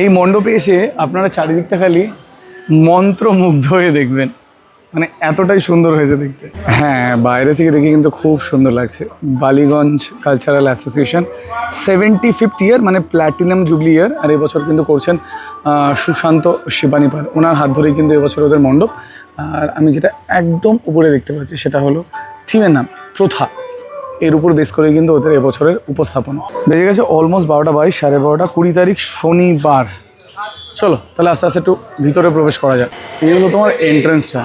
এই মণ্ডপে এসে আপনারা চারিদিকটা খালি মন্ত্রমুগ্ধ হয়ে দেখবেন। মানে এতটাই সুন্দর হয়েছে দেখতে। হ্যাঁ বাইরে থেকে দেখে কিন্তু খুব সুন্দর লাগছে। Ballygunge cultural association seventy fifth year মানে প্ল্যাটিনাম জুবলি ইয়ার আর এবছর কিন্তু করছেন সুশান্ত শিবানীপাল। ওনার হাত ধরেই কিন্তু এবছর ওদের মণ্ডপ। আর আমি যেটা একদম উপরে দেখতে পাচ্ছি সেটা হলো থিমের নাম, প্রথা। এর উপর বেস করে কিন্তু ওদের এবছরের উপস্থাপনা। বেজে গেছে অলমোস্ট বারোটা বাইশ, সাড়ে বারোটা কুড়ি তারিখ শনিবার। চলো, তাহলে আস্তে আস্তে একটু ভিতরে প্রবেশ করা যাক। এই হলো তোমার এন্ট্রান্সটা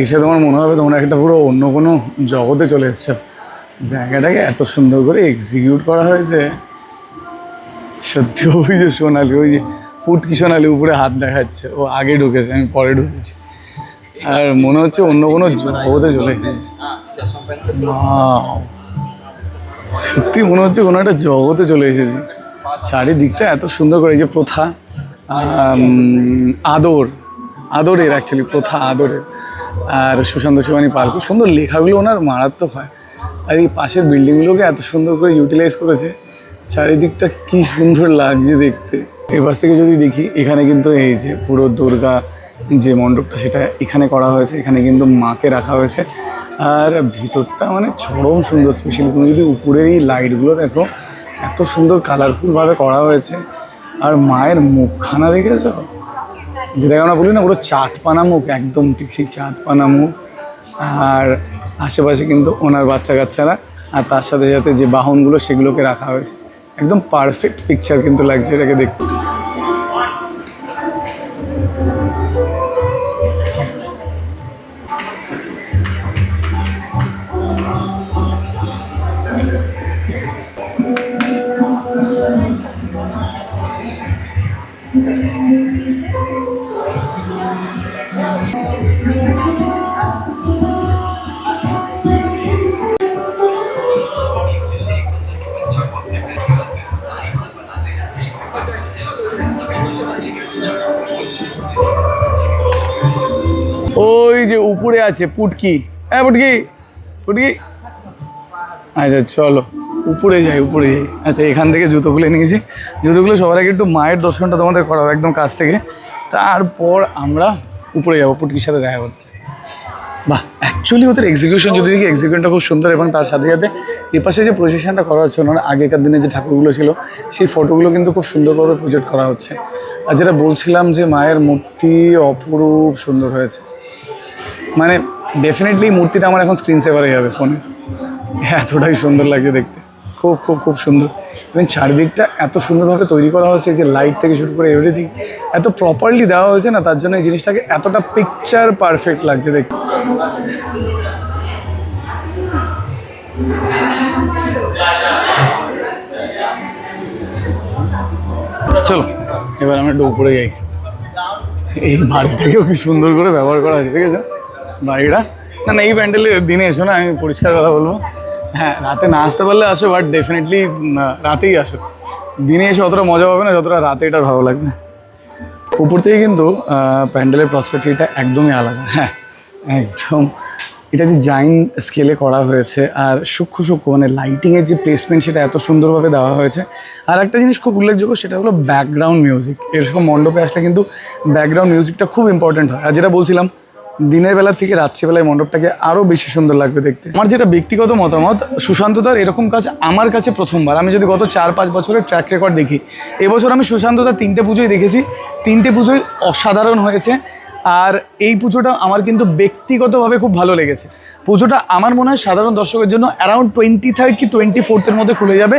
এসে তোমার মনে হবে তোমরা একটা পুরো অন্য কোনো জগতে চলে এসছো। জায়গাটাকে এত সুন্দর করে এক্সিকিউট করা হয়েছে। সত্যি ওই যে সোনালি, ওই যে পুটকি সোনালি উপরে হাত দেখাচ্ছে। ও আগে ঢুকেছে, আমি পরে ঢুকেছি। আর মনে হচ্ছে অন্য কোনো জগতে চলে এসেছে! সত্যি মনে হচ্ছে কোনো একটা জগতে চলে এসেছি। চারিদিকটা এত সুন্দর করে যে প্রথা আদর, আদরের অ্যাকচুয়ালি প্রথা আদরের। আর সুশান্ত শিবানী খুব সুন্দর লেখাগুলো ওনার মারাত্মক হয়। আর এই পাশের বিল্ডিংগুলোকে এত সুন্দর করে ইউটিলাইজ করেছে। চারিদিকটা কি সুন্দর লাগছে দেখতে। এই পাশ থেকে যদি দেখি, এখানে কিন্তু এই যে পুরো দুর্গা যে মণ্ডপটা, সেটা এখানে করা হয়েছে। এখানে কিন্তু মাকে রাখা হয়েছে। আর ভিতরটা মানে চরম সুন্দর স্পেশালি তুমি যদি উপরের এই লাইটগুলো দেখো, এত সুন্দর কালারফুলভাবে করা হয়েছে। আর মায়ের মুখখানা দেখেছ? যেটাকে আমরা বলি না, পুরো চাঁদপানা মুখ, একদম ঠিক সেই চাঁদপানা মুখ। আর আশেপাশে কিন্তু ওনার বাচ্চা কাচ্চারা আর তার সাথে সাথে যে বাহনগুলো, সেগুলোকে রাখা হয়েছে। একদম পারফেক্ট পিকচার কিন্তু লাগছে এটাকে দেখতে। ওই যে উপরে আছে পুটকি। হ্যাঁ পুটকি পুটকি। আচ্ছা চলো। উপরে যাই উপরে যাই। আচ্ছা এখান থেকে জুতো খুলে নিয়েছি। জুতোগুলো সবার আগে একটু মায়ের দর্শনটা তোমাদের করাবো একদম কাছ থেকে। তারপর আমরা উপরে যাব, পুটকির সাথে দেখা করতে। বাহ অ্যাকচুয়ালি ওদের এক্সিকিউশন যদি দেখি এক্সিকিউশনটা খুব সুন্দর এবং তার সাথে সাথে এপাশে যে প্রসেশনটা করা হচ্ছে, ওনার আগেকার দিনে যে ঠাকুরগুলো ছিল, সেই ফটোগুলো কিন্তু খুব সুন্দরভাবে প্রজেক্ট করা হচ্ছে। আর যেটা বলছিলাম যে মায়ের মূর্তি অপরূপ সুন্দর হয়েছে। মানে ডেফিনেটলি মূর্তিটা আমার এখন স্ক্রিন সেভার যাবে ফোনে এতটাই সুন্দর লাগছে দেখতে। খুব খুব খুব সুন্দর। এবং চারিদিকটা এত সুন্দরভাবে তৈরি করা হয়েছে যে লাইট থেকে শুরু করে এভরিথিং এত প্রপারলি দেওয়া হয়েছে না, তার জন্য এই জিনিসটাকে এতটা পিকচার পারফেক্ট লাগছে দেখ চলো, এবার আমরা উপরে যাই। এই বাড়িটাকেও কি সুন্দর করে ব্যবহার করা হয়েছে ঠিক আছে বাড়িটা? না না, এই প্যান্ডেলে দিনে এসো না, আমি পরিষ্কার কথা বলব। হ্যাঁ রাতে না আসতে পারলে আসো বাট ডেফিনেটলি রাতেই আসো। দিনে এসে অতটা মজা পাবে না, যতটা রাতে এটার ভালো লাগবে। উপর থেকে কিন্তু প্যান্ডেলের প্রসপেক্টিভটা একদমই আলাদা। হ্যাঁ একদম। এটা যে জাইন স্কেলে করা হয়েছে, আর সূক্ষ্ম সূক্ষ্ম মানে লাইটিংয়ের যে প্লেসমেন্ট সেটা এত সুন্দরভাবে দেওয়া হয়েছে। আর একটা জিনিস খুব উল্লেখযোগ্য, সেটা হলো ব্যাকগ্রাউন্ড মিউজিক এরকম মণ্ডপে আসলে কিন্তু ব্যাকগ্রাউন্ড মিউজিকটা খুব ইম্পর্টেন্ট হয়। আর যেটা বলছিলাম দিনের বেলা থেকে রাত্রিবেলায় মণ্ডপটাকে আরও বেশি সুন্দর লাগবে দেখতে। আমার যেটা ব্যক্তিগত মতামত সুশান্ত দার এরকম কাজ আমার কাছে প্রথমবার। আমি যদি গত চার পাঁচ বছরের ট্র্যাক রেকর্ড দেখি, এবছর আমি সুশান্ত দার তিনটে পুজোই দেখেছি। তিনটে পুজোই অসাধারণ হয়েছে। আর এই পুজোটা আমার কিন্তু ব্যক্তিগতভাবে খুব ভালো লেগেছে। পুজোটা আমার মনে হয় সাধারণ দর্শকের জন্য অ্যারাউন্ড টোয়েন্টি থার্ড কি টোয়েন্টি ফোর্থের মধ্যে খুলে যাবে।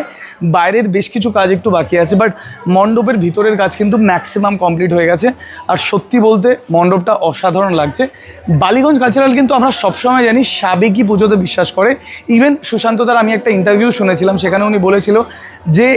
বাইরের বেশ কিছু কাজ একটু বাকি আছে বাট মণ্ডপের ভিতরের কাজ কিন্তু ম্যাক্সিমাম কমপ্লিট হয়ে গেছে। আর সত্যি বলতে মণ্ডপটা অসাধারণ লাগছে। বালিগঞ্জ কালচারাল কিন্তু আমরা সবসময় জানি সাবেকি পুজোতে বিশ্বাস করে। ইভেন সুশান্ত তার আমি একটা ইন্টারভিউ শুনেছিলাম, সেখানে উনি বলেছিল যে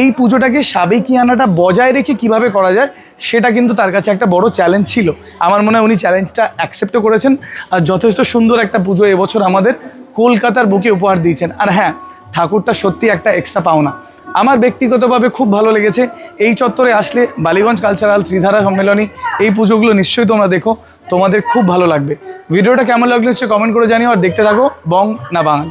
এই পুজোটাকে সাবেকিয়ানাটা বজায় রেখে কীভাবে করা যায়, সেটা কিন্তু তার কাছে একটা বড় চ্যালেঞ্জ ছিল। আমার মনে হয় উনি চ্যালেঞ্জটা অ্যাকসেপ্টও করেছেন। আর যথেষ্ট সুন্দর একটা পুজো এবছর আমাদের কলকাতার বুকে উপহার দিয়েছেন। আর হ্যাঁ ঠাকুরটা সত্যি একটা এক্সট্রা পাওনা। আমার ব্যক্তিগতভাবে খুব ভালো লেগেছে। এই চত্বরে আসলে বালিগঞ্জ কালচারাল ত্রিধারা সম্মেলনী, এই পুজোগুলো নিশ্চয়ই তোমরা দেখো। তোমাদের খুব ভালো লাগবে। ভিডিওটা কেমন লাগল নিশ্চয়ই কমেন্ট করে জানিও। আর দেখতে থাকো বং না বাঙালি।